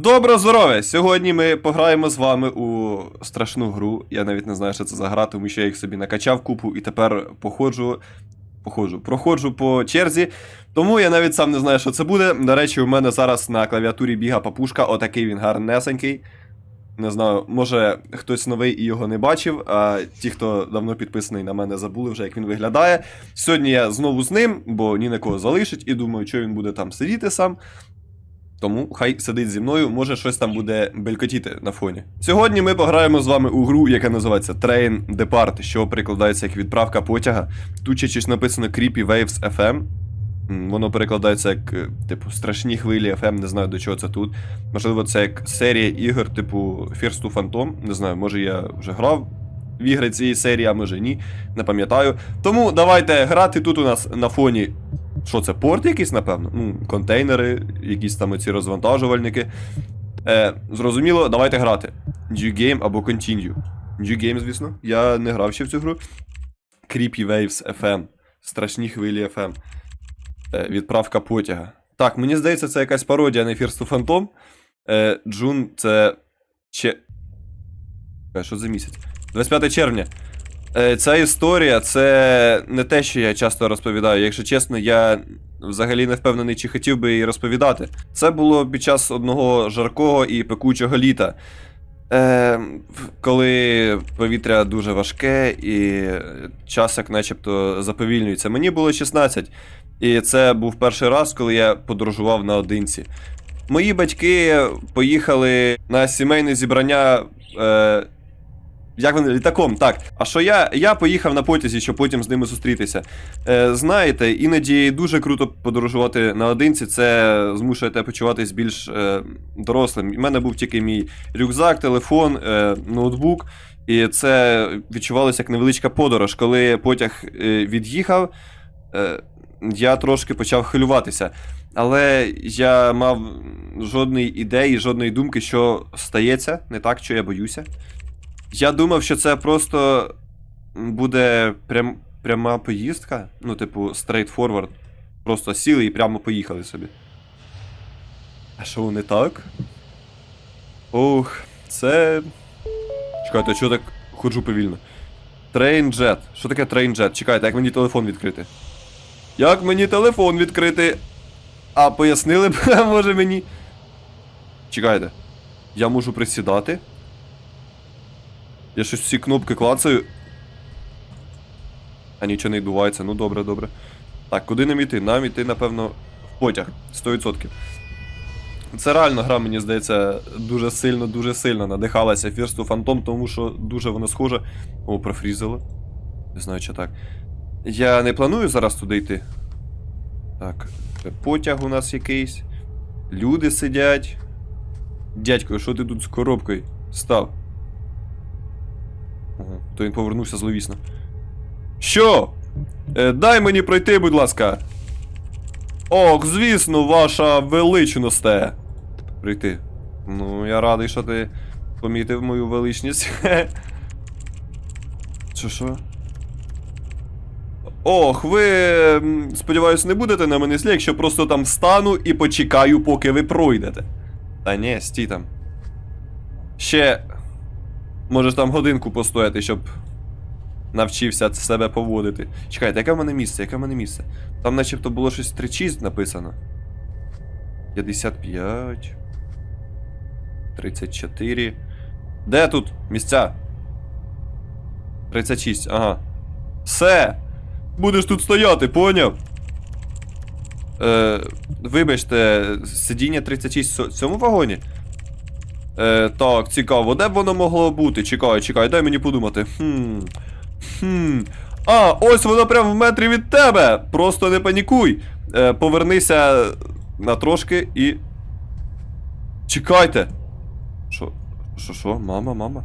Добро здоров'я! Сьогодні ми пограємо з вами у страшну гру. Я навіть не знаю, що це за гра, тому що я їх собі накачав купу і тепер походжу. Походжу, проходжу по черзі. Тому я навіть сам не знаю, що це буде. До речі, у мене зараз на клавіатурі біга папушка, отакий він гарнесенький. Не знаю, може хтось новий і його не бачив, а ті, хто давно підписаний на мене, забули вже, як він виглядає. Сьогодні я знову з ним, бо ні на кого залишить, і думаю, що він буде там сидіти сам. Тому хай сидить зі мною, може щось там буде белькотіти на фоні. Сьогодні ми пограємо з вами у гру, яка називається Train Depart, що перекладається як відправка потяга. Тут ще щось написано Creepy Waves FM. Воно перекладається як, е, типу, страшні хвилі FM, не знаю до чого це тут. Можливо, це як серія ігор, типу First to Phantom. Не знаю, може я вже грав в ігри цієї серії, а може ні, не пам'ятаю. Тому давайте грати тут у нас на фоні що це, порт якийсь, напевно? Ну, контейнери, якісь там ці розвантажувальники. Е, зрозуміло, давайте грати. New Game або Continue. New Game, звісно. Я не грав ще в цю гру. Creepy Waves FM. Страшні хвилі FM. Е, відправка потяга. Так, мені здається, це якась пародія на First to Phantom. Е, Джун це. Че. Е, Що за місяць? 25 червня. Е, Ця історія це не те, що я часто розповідаю. Якщо чесно, я взагалі не впевнений, чи хотів би її розповідати. Це було під час одного жаркого і пекучого літа. Е, коли повітря дуже важке і час як начебто заповільнюється. Мені було 16, і це був перший раз, коли я подорожував наодинці. Мої батьки поїхали на сімейне зібрання. Е, як вони літаком, так. А що я? Я поїхав на потязі, щоб потім з ними зустрітися. Е, знаєте, іноді дуже круто подорожувати наодинці, це змушує тебе почуватись більш е, дорослим. У мене був тільки мій рюкзак, телефон, е, ноутбук, і це відчувалося як невеличка подорож. Коли потяг е, від'їхав, е, я трошки почав хвилюватися. Але я мав жодної ідеї, жодної думки, що стається, не так, що я боюся. Я думав, що це просто буде прям, пряма поїздка. Ну, типу, forward. Просто сіли і прямо поїхали собі. А що не так? Ох, це. Чекайте, а чого так ходжу повільно? Jet. Що таке Jet? Чекайте, як мені телефон відкрити? Як мені телефон відкрити? А пояснили б, може мені. Чекайте. Я можу присідати? Я щось всі кнопки клацаю. А нічого не відбувається. Ну добре, добре. Так, куди нам іти? Нам іти, напевно, в потяг. 100%. Це реально гра, мені здається, дуже сильно, дуже сильно надихалася to Phantom, тому що дуже вона схожа. О, профрізило. Не знаю, чи так. Я не планую зараз туди йти. Так, потяг у нас якийсь. Люди сидять. Дядько, що ти тут з коробкою став? То він повернувся зловісно. Що? Е, дай мені пройти, будь ласка. Ох, звісно, ваша величносте. Прийти. Ну, я радий, що ти помітив мою величність. Що що? Ох, ви. Сподіваюсь, не будете на мене слід, якщо просто там стану і почекаю, поки ви пройдете. Та ні, стій там. Ще. Можеш там годинку постояти, щоб навчився себе поводити. Чекайте, яке в мене місце? Яке в мене місце? Там начебто було щось 36 написано. 55. 34. Де тут місця? 36, ага. Все! Будеш тут стояти, поняв? Е, вибачте, сидіння 36 в цьому вагоні? Е, так, цікаво, де б воно могло бути? Чекай, чекай, дай мені подумати. Хм. Хм. А, ось воно прямо в метрі від тебе! Просто не панікуй. Е, повернися на трошки і. Чекайте! Що? Що, що? Мама, мама?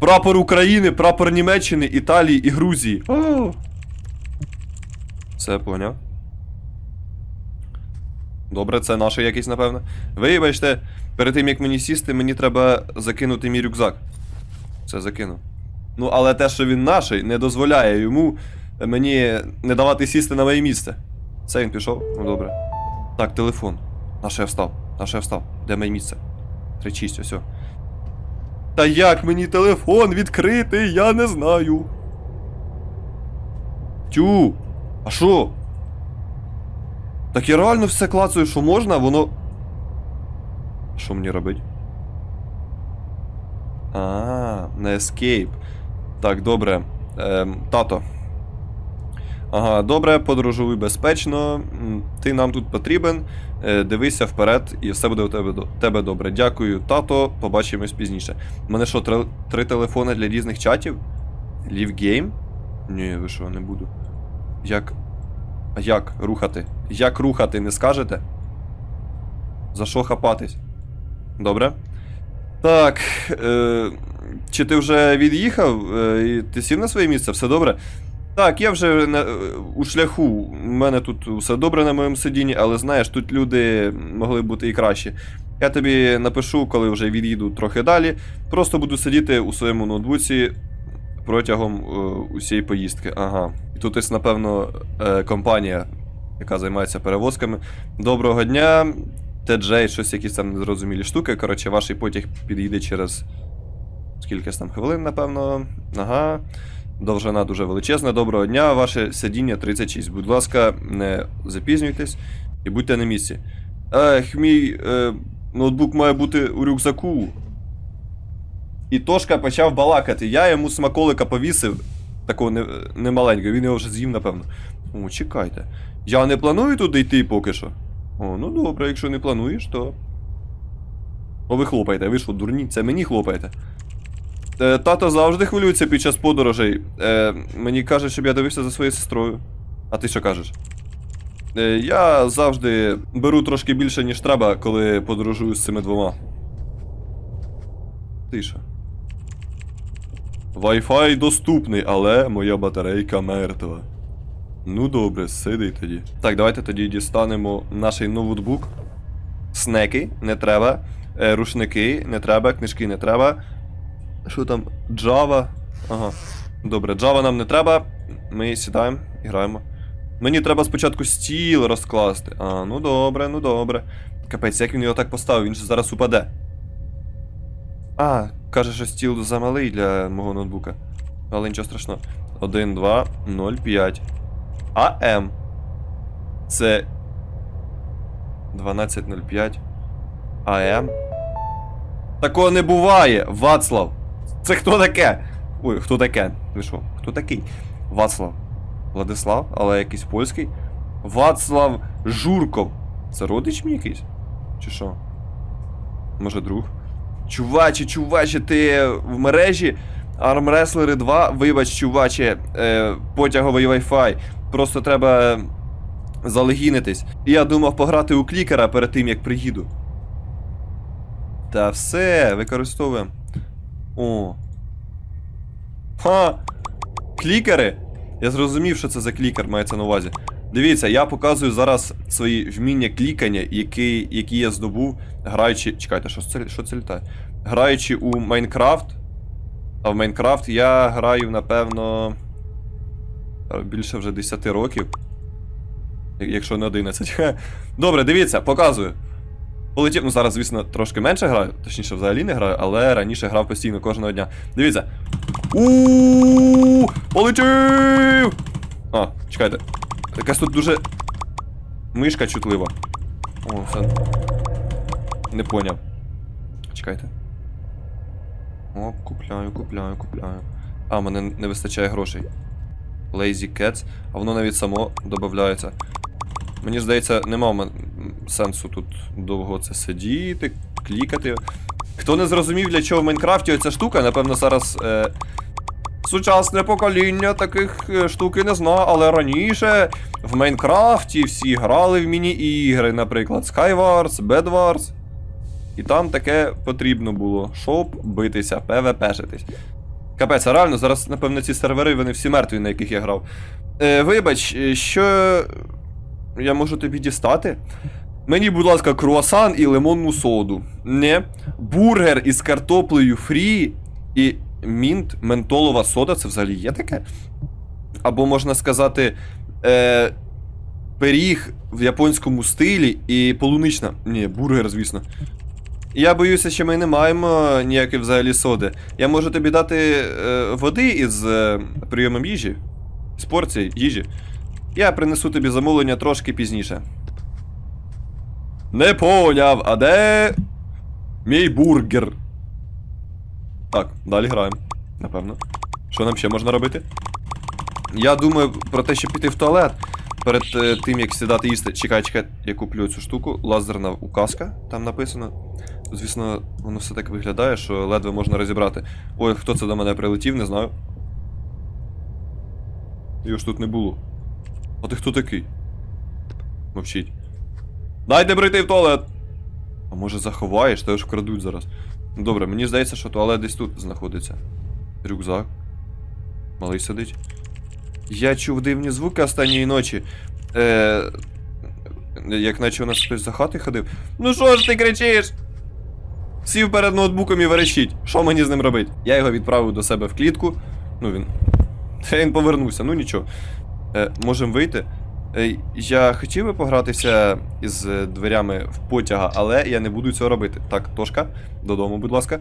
Прапор України, прапор Німеччини, Італії і Грузії. О! Все поняв. Добре, це наше якийсь, напевно. Вибачте, перед тим як мені сісти, мені треба закинути мій рюкзак. Це закинув. Ну, але те, що він наший, не дозволяє йому мені не давати сісти на моє місце. Це він пішов? Ну добре. Так, телефон. На що я встав? На що я встав? Де моє місце? 3-6, ось. Та як мені телефон відкрити, я не знаю. Тю, а що? Так я реально все клацаю, що можна, воно. Що мені робить? А, на escape. Так, добре. Ем, тато. Ага, добре, подорожуй безпечно. Ти нам тут потрібен. Е, Дивися вперед, і все буде у тебе, тебе добре. Дякую, тато. Побачимось пізніше. У мене що, три, три телефони для різних чатів? Leave game? Ні, ви що, не буду. Як. Як рухати? Як рухати, не скажете? За що хапатись? Добре. Так. Е, чи ти вже від'їхав? Е, ти сів на своє місце? Все добре? Так, я вже на, е, у шляху. У мене тут все добре на моєму сидінні, але знаєш, тут люди могли бути і кращі. Я тобі напишу, коли вже від'їду трохи далі. Просто буду сидіти у своєму ноутбуці протягом е, усієї поїздки. Ага. І тут ось, напевно, е, компанія, яка займається перевозками. Доброго дня. TJ, щось якісь там незрозумілі штуки. Коротше, ваш потяг підійде через скільки там хвилин, напевно. Ага. Довжина дуже величезна. Доброго дня, ваше сидіння 36. Будь ласка, не запізнюйтесь і будьте на місці. Ех, мій е, ноутбук має бути у рюкзаку. І Тошка почав балакати. Я йому смаколика повісив, такого не, немаленького, він його вже з'їв, напевно. О, чекайте. Я не планую туди йти поки що. О, ну добре, якщо не плануєш, то. О, ви хлопаєте, ви що, дурні? Це мені хлопаєте. Е, Тато завжди хвилюється під час подорожей. Е, мені каже, щоб я дивився за своєю сестрою. А ти що кажеш? Е, я завжди беру трошки більше, ніж треба, коли подорожую з цими двома. Тиша. Wi-Fi доступний, але моя батарейка мертва. Ну добре, сиди тоді. Так, давайте тоді дістанемо наш ноутбук. Снеки не треба. Е, рушники не треба, книжки не треба. Що там? Java. Ага. Добре, Java нам не треба. Ми сідаємо і граємо. Мені треба спочатку стіл розкласти. А, ну добре, ну добре. Капець, як він його так поставив, він же зараз упаде. А, каже, що стіл замалий для мого ноутбука. Але нічого страшного. 1, 2, 0, 5. АМ. Це 12.05. АМ. Такого не буває, Вацлав. Це хто таке? Ой, хто таке? Ви що? Хто такий? Вацлав. Владислав, але якийсь польський. Вацлав Журков. Це родич мій якийсь? Чи що? Може, друг? Чуваче, чуваче, ти в мережі? Armwrestler 2, вибач, чуваче, е, потяговий Wi-Fi. Просто треба залегінитись. І я думав пограти у клікера перед тим, як приїду. Та все, використовуємо. О. Ха! Клікери! Я зрозумів, що це за клікер мається на увазі. Дивіться, я показую зараз свої вміння клікання, які, які я здобув, граючи. Чекайте, що це, що це літає? Граючи у Майнкрафт. А в Майнкрафт я граю, напевно. Більше вже 10 років. Якщо не 11. Добре, дивіться, показую. Полетів, ну зараз, звісно, трошки менше граю, точніше, взагалі не граю, але раніше грав постійно кожного дня. Дивіться. у Полетів! А, чекайте. Якась тут дуже. Мишка чутлива. О, все. Не поняв. Чекайте. О, купляю, купляю, купляю. А, мене не вистачає грошей. Lazy Cats, а воно навіть само додається. Мені здається, нема сенсу тут довго це сидіти, клікати. Хто не зрозумів, для чого в Майнкрафті оця штука, напевно, зараз. Е... Сучасне покоління таких е, штуки не знає, але раніше в Майнкрафті всі грали в міні-ігри, наприклад, Skywars, Bedwars. І там таке потрібно було, щоб битися, ПВПшитись. Капець, реально, зараз, напевно, ці сервери, вони всі мертві, на яких я грав. Е, вибач, е, що я можу тобі дістати? Мені, будь ласка, круасан і лимонну соду. Не. Бургер із картоплею фрі і мінт, ментолова сода, це взагалі є таке? Або можна сказати. Е, пиріг в японському стилі і полунична. Ні, бургер, звісно. Я боюся, що ми не маємо ніякої взагалі соди. Я можу тобі дати е, води із е, прийомом їжі. З порції їжі. Я принесу тобі замовлення трошки пізніше. Не поняв, а де мій бургер? Так, далі граємо. Напевно. Що нам ще можна робити? Я думаю про те, щоб піти в туалет. Перед е, тим, як сідати їсти. Чекай, чекай, я куплю цю штуку. Лазерна указка, там написано. Звісно, воно все так виглядає, що ледве можна розібрати. Ой, хто це до мене прилетів, не знаю. Його ж тут не було. А ти хто такий? Мовчіть. Дайте прийти в туалет! А може заховаєш, тебе ж вкрадуть зараз. Ну добре, мені здається, що туалет десь тут знаходиться. Рюкзак. Малий сидить. Я чув дивні звуки останньої ночі. Е, як наче у нас хтось за хати ходив. Ну що ж ти кричиш? Сів перед ноутбуком і верещить. Що мені з ним робити? Я його відправив до себе в клітку. Ну він. Він повернувся, ну нічого. Е, можемо вийти. Е, я хотів би погратися із е, дверями в потяга, але я не буду цього робити. Так, Тошка, додому, будь ласка.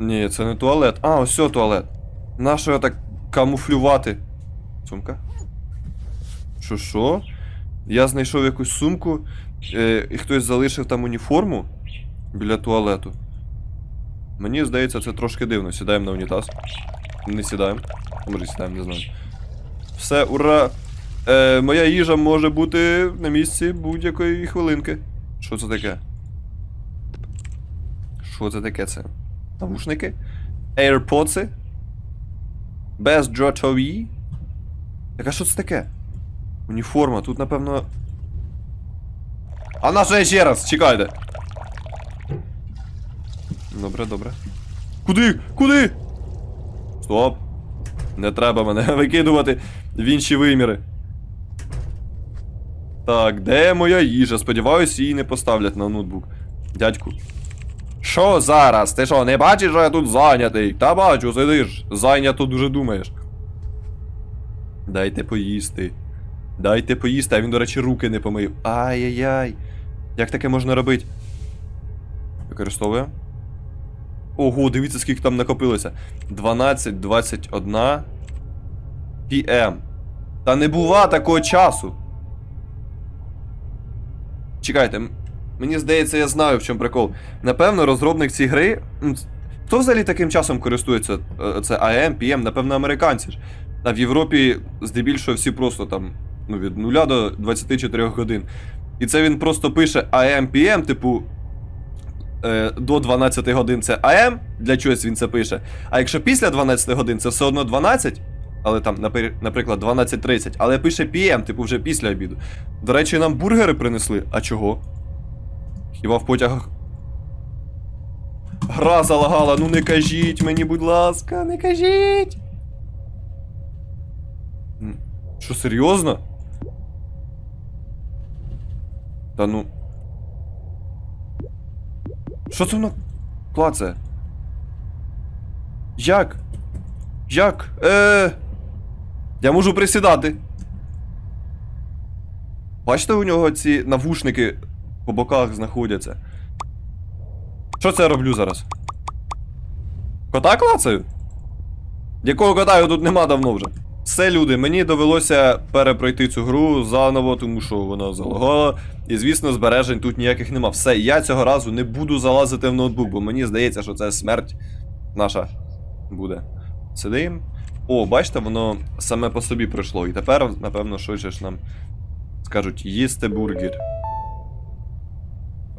Ні, це не туалет. А, ось о, туалет. Нащо його так камуфлювати? Сумка? Що що? Я знайшов якусь сумку, е, і хтось залишив там уніформу біля туалету. Мені здається, це трошки дивно. Сідаємо на унітаз. Не сідаємо. А Може сідаємо, не знаю. Все, ура! Е, моя їжа може бути на місці будь-якої хвилинки. Що це таке? Що це таке це? Навушники? AirPods? Бездротові? Так а що це таке? Уніформа, тут напевно. А на що ще раз? Чекайте. Добре, добре. Куди? Куди? Стоп. Не треба мене викидувати в інші виміри. Так, де моя їжа? Сподіваюсь, її не поставлять на ноутбук. Дядьку. Що зараз? Ти що, не бачиш, що я тут зайнятий? Та бачу, сидиш. Зайнято дуже думаєш. Дайте поїсти. Дайте поїсти, а він, до речі, руки не помив. Ай-яй-яй. Як таке можна робити? Використовуємо. Ого, дивіться, скільки там накопилося. 12, 21 PM. Та не бува такого часу. Чекайте, мені здається, я знаю, в чому прикол. Напевно, розробник цієї гри. Хто взагалі таким часом користується? Е, Це AM, PM, напевно, американці ж. А в Європі здебільшого всі просто там ну, від 0 до 24 годин. І це він просто пише AM, PM, типу. Е, До 12 годин це AM, для чогось він це пише. А якщо після 12 годин, це все одно 12, але там, наприклад, 12.30, але пише PM, типу вже після обіду. До речі, нам бургери принесли. А чого? Хіба в потягах. Гра залагала, ну не кажіть мені, будь ласка, не кажіть. Що, серйозно? Та ну. Що це воно клацає? Як? Як? Е. Я можу присідати. Бачите, у нього ці навушники по боках знаходяться. Що це я роблю зараз? Кота клацаю? Якого кота його тут нема давно вже. Все, люди, мені довелося перепройти цю гру заново, тому що вона залагала. І звісно, збережень тут ніяких нема. Все, я цього разу не буду залазити в ноутбук, бо мені здається, що це смерть наша буде. Сидим. О, бачите, воно саме по собі пройшло. І тепер, напевно, щось ж нам скажуть їсти бургер.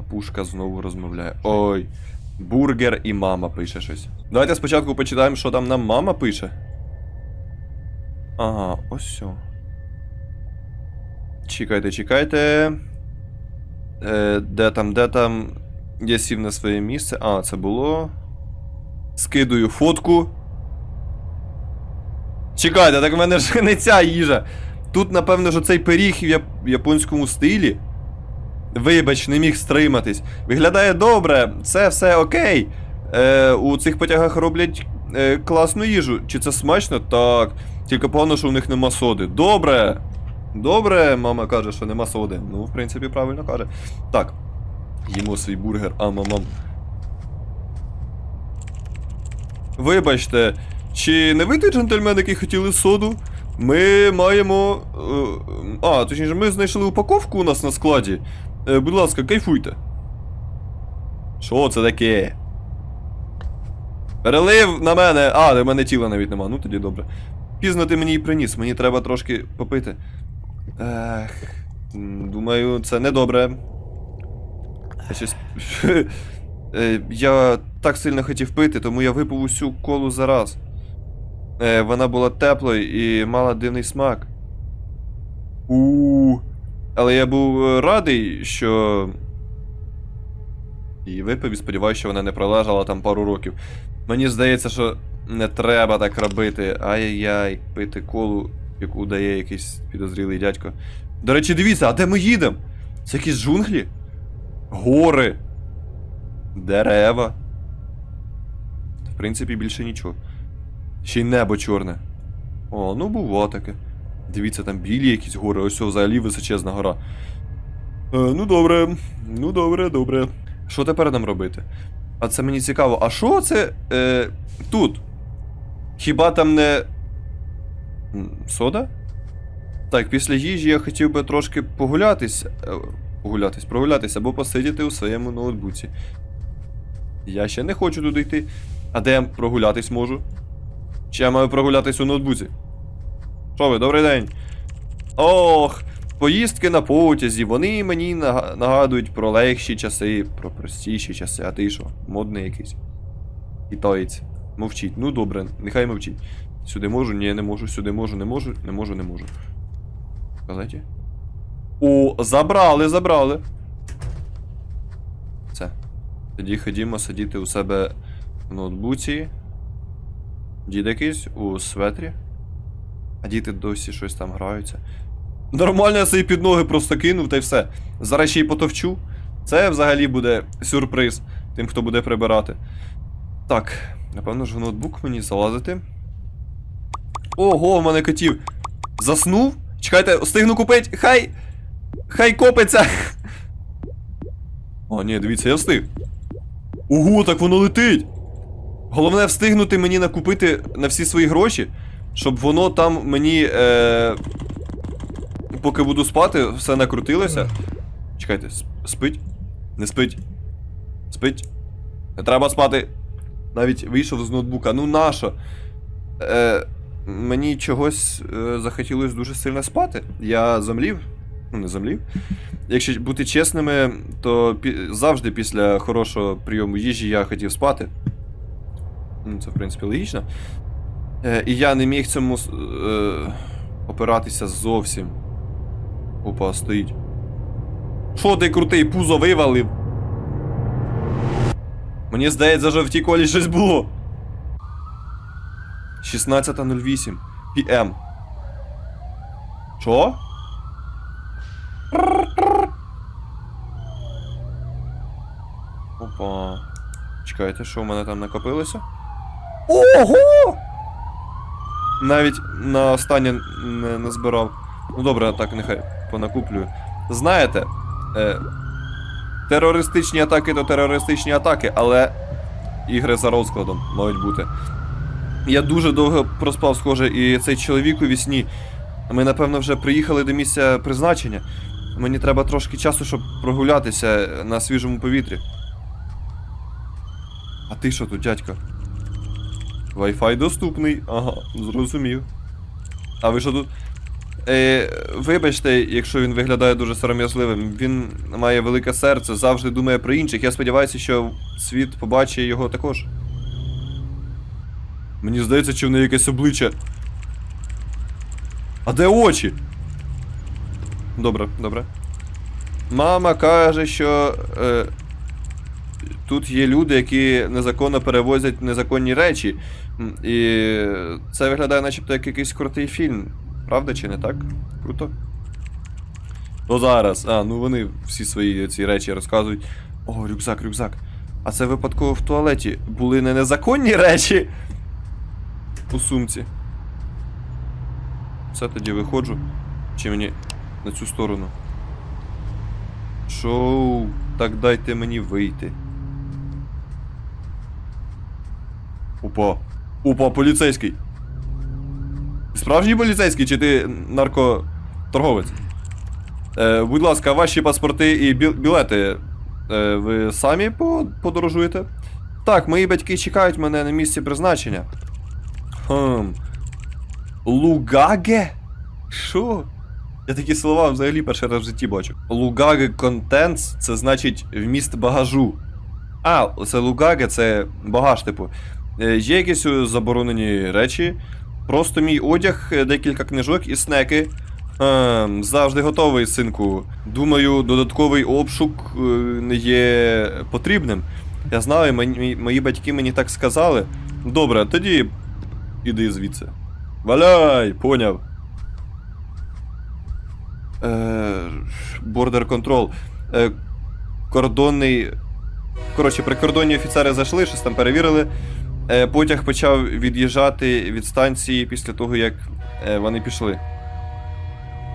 Пушка знову розмовляє. Ой. Бургер і мама пише щось. Давайте спочатку почитаємо, що там нам мама пише. Ага, ось все. Чекайте, чекайте. Е, де там, де там. Я сів на своє місце. А, це було. Скидую фотку. Чекайте, так в мене ж не ця їжа. Тут, напевно, що цей пиріг в японському стилі. Вибач, не міг стриматись. Виглядає добре, це все окей. Е, у цих потягах роблять е, класну їжу. Чи це смачно? Так. Тільки погано, що в них нема соди. Добре. Добре, мама каже, що нема соди. Ну, в принципі, правильно каже. Так. Їмо свій бургер, амамам. Вибачте, чи не ви той джентльмен, який хотіли соду? Ми маємо. е, А, точніше, ми знайшли упаковку у нас на складі. Е, Будь ласка, кайфуйте. Що це таке? Перелив на мене. А, в мене тіла навіть нема. Ну тоді добре. Пізно ти мені й приніс, мені треба трошки попити. Ех, думаю, це недобре. Я щось. Е, Я так сильно хотів пити, тому я випив усю колу за раз. Е, Вона була теплою і мала дивний смак. у Але я був е, радий, що. І випив і сподіваюся, що вона не пролежала там пару років. Мені здається, що не треба так робити. Ай-яй-яй, пити колу, яку дає якийсь підозрілий дядько. До речі, дивіться, а де ми їдемо? Це якісь джунглі? Гори. Дерева. В принципі, більше нічого. Ще й небо чорне. О, ну бува таке. Дивіться, там білі якісь гори, ось взагалі височезна гора. Е, ну добре, ну добре, добре. Що тепер нам робити? А це мені цікаво. А що це е, тут? Хіба там не. Сода? Так, після їжі я хотів би трошки погулятись. е, Погулятись, прогулятись або посидіти у своєму ноутбуці. Я ще не хочу туди йти. А де я прогулятись можу? Чи я маю прогулятись у ноутбуці? Що ви, добрий день. Ох, поїздки на потязі, вони мені нагадують про легші часи, про простіші часи. А ти що? Модний якийсь. Китаєць. Мовчіть. Ну добре, нехай мовчіть. Сюди можу, ні, не можу, сюди можу, не можу, не можу, не можу. Казаті? О, забрали, забрали. Це. Тоді ходімо сидіти у себе в ноутбуці. Дід якийсь у светрі. А діти досі щось там граються. Нормально я собі під ноги просто кинув та й все. Зараз ще й потовчу. Це взагалі буде сюрприз тим, хто буде прибирати. Так, напевно ж в ноутбук мені залазити. Ого, в мене котів. Заснув? Чекайте, встигну купити. Хай. Хай копиться. О, ні, дивіться, я встиг. Ого, так воно летить. Головне встигнути мені накупити на всі свої гроші, щоб воно там мені. Е... Поки буду спати, все накрутилося. Чекайте, сп- спить? Не спить. Спить. Не треба спати. Навіть вийшов з ноутбука. Ну нащо? Е, мені чогось е, захотілося дуже сильно спати. Я зомлів. Ну, не зомлів. Якщо бути чесними, то пі- завжди після хорошого прийому їжі я хотів спати. Ну, це, в принципі, логічно. Е, і я не міг цьому е, опиратися зовсім. Опа, стоїть. Що ти крутий пузо вивалив? Мені здається, що в тій колі щось було. 16.08 PM. Що? Опа. Чекайте, що в мене там накопилося? Ого! Навіть на останнє не, не збирав. Ну добре, так нехай понакуплюю. Знаєте, е, терористичні атаки то терористичні атаки, але ігри за розкладом мають бути. Я дуже довго проспав, схоже, і цей чоловік у вісні. Ми, напевно, вже приїхали до місця призначення. Мені треба трошки часу, щоб прогулятися на свіжому повітрі. А ти що тут, дядько? Wi-Fi доступний. Ага, зрозумів. А ви що тут? Е, вибачте, якщо він виглядає дуже сором'язливим. Він має велике серце, завжди думає про інших. Я сподіваюся, що світ побачить його також. Мені здається, чи в неї якесь обличчя. А де очі? Добре, добре. Мама каже, що е, тут є люди, які незаконно перевозять незаконні речі. І це виглядає начебто як якийсь крутий фільм. Правда чи не так? Круто? То зараз. А, ну вони всі свої ці речі розказують. О, рюкзак, рюкзак. А це випадково в туалеті були не незаконні речі у сумці. Все тоді виходжу. Чи мені на цю сторону? Шоу, так дайте мені вийти. Опа. Опа, поліцейський. Справжній поліцейський чи ти наркоторговець? Е, будь ласка, ваші паспорти і біл- білети. Е, ви самі подорожуєте? Так, мої батьки чекають мене на місці призначення. Хм. Лугаге? Що? Я такі слова взагалі перший раз в житті бачу. Лугаге контентс це значить вміст багажу. А, це лугаге, це багаж, типу. Е, Є якісь заборонені речі. Просто мій одяг, е, декілька книжок і снеки. Ем, завжди готовий, синку. Думаю, додатковий обшук е, не є потрібним. Я знаю, мені, мої батьки мені так сказали. Добре, тоді іди звідси. Валяй, поняв. Е, бордер контрол. Кордонний. Коротше, прикордонні офіцери зайшли, щось там перевірили. Е, потяг почав від'їжджати від станції після того, як е, вони пішли.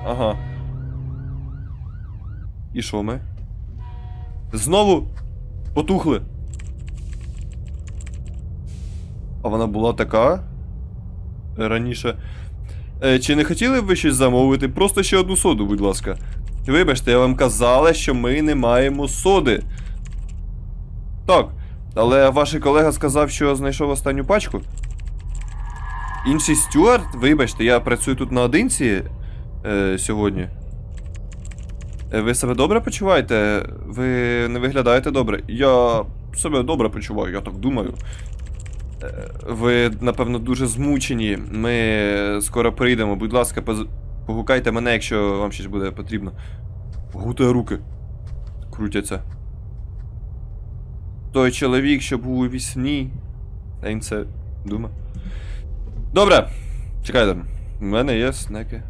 Ага. І що ми? Знову потухли. А вона була така е, раніше. Чи не хотіли б ви щось замовити? Просто ще одну соду, будь ласка. Вибачте, я вам казала, що ми не маємо соди. Так, але ваш колега сказав, що знайшов останню пачку. Інший стюард, вибачте, я працюю тут наодинці е, сьогодні. Е, Ви себе добре почуваєте? Ви не виглядаєте добре. Я себе добре почуваю, я так думаю. Е, Ви, напевно, дуже змучені. Ми скоро прийдемо. Будь ласка, погукайте мене, якщо вам щось буде потрібно. Гутає руки. Крутяться. Той чоловік, що був у вісні. Та він це дума. Добре. Чекайте. У мене є снеки.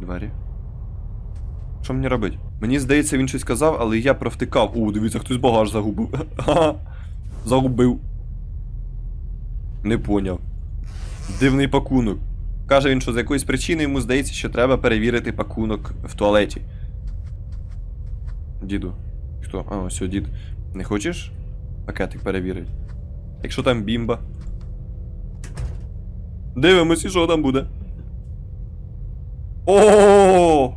Двері. Що мені робити? Мені здається, він щось сказав, але я провтикав. О, дивіться, хтось багаж загубив. Загубив. Не поняв. Дивний пакунок. Каже він, що з якоїсь причини йому здається, що треба перевірити пакунок в туалеті. Діду. Хто? А, ось дід. Не хочеш пакетик перевірити? Якщо там бімба. Дивимось, і що там буде. О!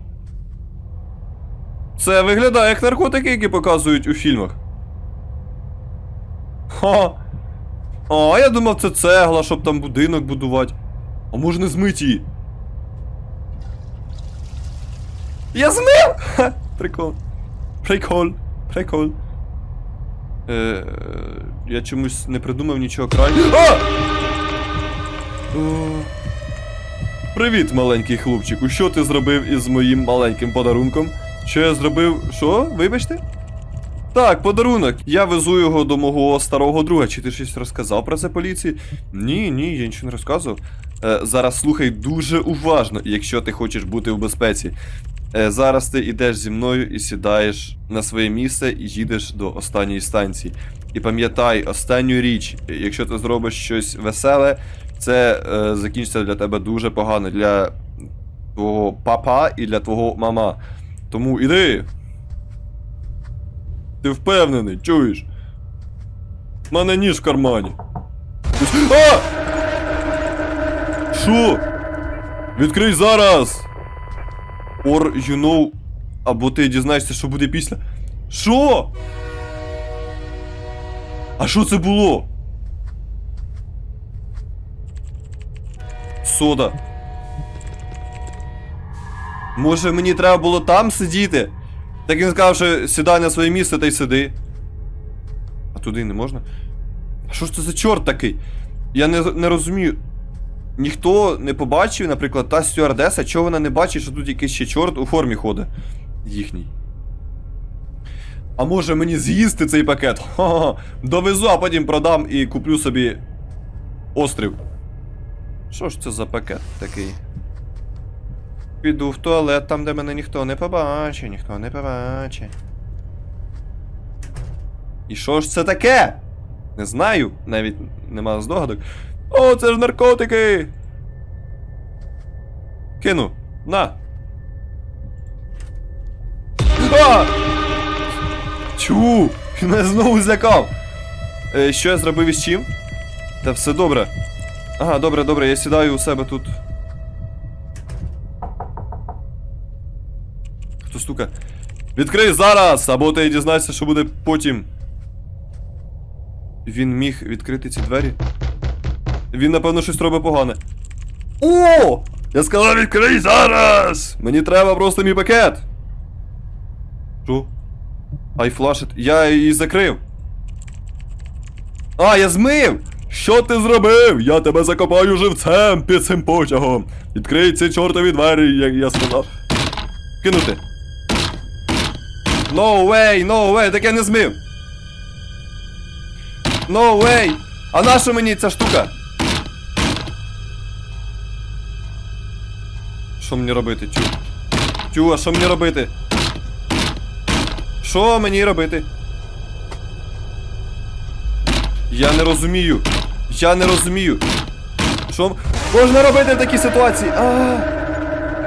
Це виглядає як наркотики, які показують у фільмах. Ха. А, я думав, це цегла, щоб там будинок будувати. А може не змить її? Я змив! Ха, прикол. Прикол. Прикол. Е, я чомусь не придумав нічого край. Привіт, маленький хлопчику. Що ти зробив із моїм маленьким подарунком? Що я зробив? Що? Вибачте? Так, подарунок. Я везу його до мого старого друга. Чи ти щось розказав про це поліції? Ні, ні, я нічого не розказував. Е, зараз слухай дуже уважно, якщо ти хочеш бути в безпеці. Е, зараз ти йдеш зі мною і сідаєш на своє місце і їдеш до останньої станції. І пам'ятай, останню річ, якщо ти зробиш щось веселе, це е, закінчиться для тебе дуже погано для твого папа і для твого мама. Тому іди. Ти впевнений, чуєш? У мене ніж в кармані. А! Що? Відкрий зараз! Or you know. Або ти дізнаєшся, що буде після. Що? А що це було? Сода. Може мені треба було там сидіти? Так він сказав, що сідай на своє місце та й сиди. А туди не можна? А що ж це за чорт такий? Я не, не розумію. Ніхто не побачив, наприклад, та стюардеса, чого вона не бачить, що тут якийсь ще чорт у формі ходить. Їхній. А може мені з'їсти цей пакет? Ха-ха. Довезу, а потім продам і куплю собі острів. Що ж це за пакет такий? Піду в туалет, там, де мене ніхто не побачить, ніхто не побачить. І що ж це таке? Не знаю, навіть нема здогадок. О, це ж наркотики! Кину, на. А! Чу! Він мене знову злякав. Е, що я зробив із чим? Та все добре. Ага, добре, добре, я сідаю у себе тут. Хто стука? Відкрий зараз, або ти дізнаєшся, що буде потім. Він міг відкрити ці двері. Він, напевно, щось робить погане. О! Я сказав, відкрий зараз! Мені треба просто мій пакет. Що? Ай, флашит. Я її закрив. А, я змив! Що ти зробив? Я тебе закопаю живцем під цим потягом. Відкрий ці чортові двері, як я сказав. Кинути. No way, no way, так я не змив. No way! А нащо мені ця штука? Що мені робити, тю? Тю, а що мені робити? Що мені робити? Я не розумію. Я не розумію. Що можна робити в такій ситуації? А,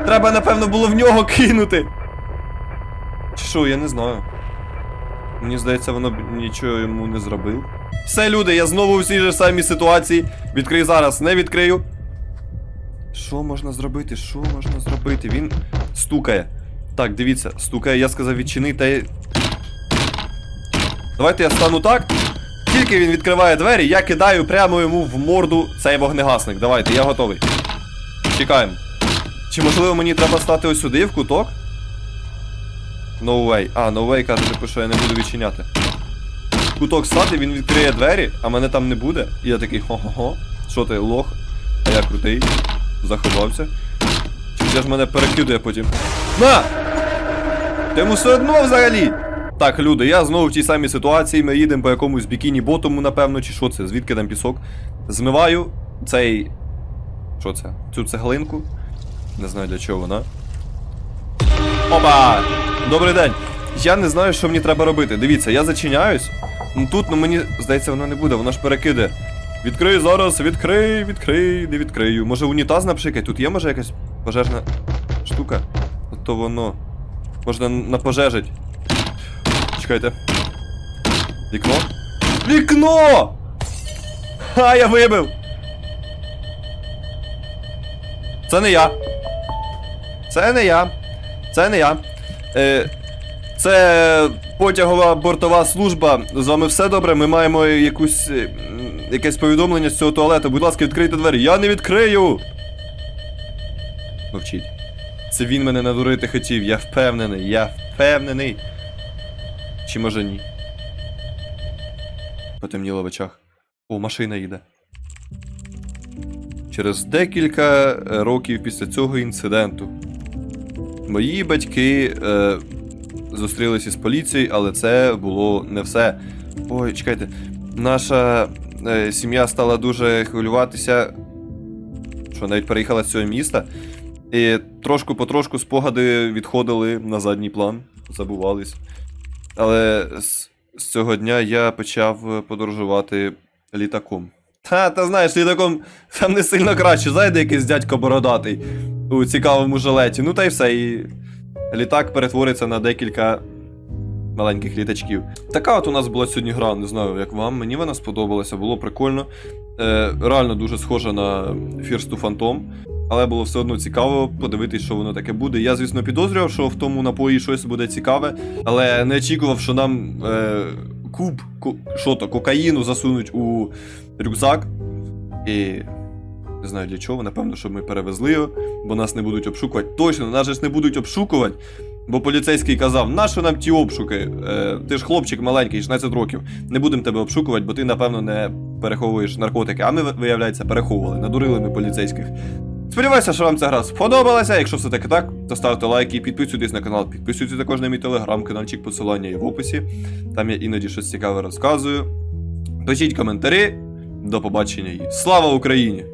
треба, напевно, було в нього кинути. Чи що, я не знаю. Мені здається, воно б нічого йому не зробив. Все, люди, я знову в цій же самій ситуації. Відкрию зараз, не відкрию. Що можна зробити? Що можна зробити? Він стукає. Так, дивіться, стукає, я сказав відчини, та й. Давайте я стану так. Тільки він відкриває двері, я кидаю прямо йому в морду цей вогнегасник. Давайте, я готовий. Чекаємо. Чи можливо мені треба стати ось сюди, в куток? No way. А, no way, каже, типу, що я не буду відчиняти. Куток стати, він відкриє двері, а мене там не буде. І я такий хо-хо-хо. Що ти, лох? А я крутий. Заховався. Чи ж мене перекидує потім. На! Ти йому все одно взагалі! Так, люди, я знову в тій самій ситуації. Ми їдемо по якомусь бікіні ботому, напевно, чи що це? Звідки там пісок? Змиваю цей. Що це? Цю цеглинку. Не знаю для чого вона. Опа! Добрий день. Я не знаю, що мені треба робити. Дивіться, я зачиняюсь. Ну тут, ну мені здається, воно не буде, воно ж перекиде. Відкрий зараз, відкрий, відкрий, не відкрию. Може унітаз напшикай? Тут є може якась пожежна штука? От то воно. Можна напожежить. Чекайте. Вікно? Вікно! Ха, я вибив! Це не я. Це не я. Це не я. Е, це потягова бортова служба. З вами все добре. Ми маємо якусь. Якесь повідомлення з цього туалету. Будь ласка, відкрийте двері. Я не відкрию. Мовчіть. Це він мене надурити хотів. Я впевнений. Я впевнений. Чи може ні? Потемніло в очах. О, машина їде. Через декілька е, років після цього інциденту мої батьки е, зустрілися з поліцією, але це було не все. Ой, чекайте, наша е, сім'я стала дуже хвилюватися, що навіть переїхала з цього міста. І трошку потрошку спогади відходили на задній план, забувались. Але з, з цього дня я почав подорожувати літаком. Та, та знаєш, літаком там не сильно краще. Зайде якийсь дядько бородатий у цікавому жилеті. Ну та й все. І літак перетвориться на декілька маленьких літачків. Така от у нас була сьогодні гра, не знаю, як вам. Мені вона сподобалася, було прикольно. Е, реально дуже схожа на First to Phantom. Але було все одно цікаво подивитись, що воно таке буде. Я, звісно, підозрював, що в тому напої щось буде цікаве, але не очікував, що нам е, куб, ко- що то, кокаїну засунуть у рюкзак. І не знаю для чого, напевно, щоб ми перевезли його, бо нас не будуть обшукувати. Точно, нас же ж не будуть обшукувати. Бо поліцейський казав, нащо нам ті обшуки? Е, ти ж хлопчик маленький, 16 років. Не будемо тебе обшукувати, бо ти, напевно, не переховуєш наркотики. А ми, виявляється, переховували. Надурили ми поліцейських. Сподіваюся, що вам ця гра сподобалася. Якщо все таки так, то ставте лайки підписуйтесь на канал. Підписуйтесь також на мій телеграм-каналчик, посилання є в описі. Там я іноді щось цікаве розказую. Пишіть коментарі. До побачення і слава Україні!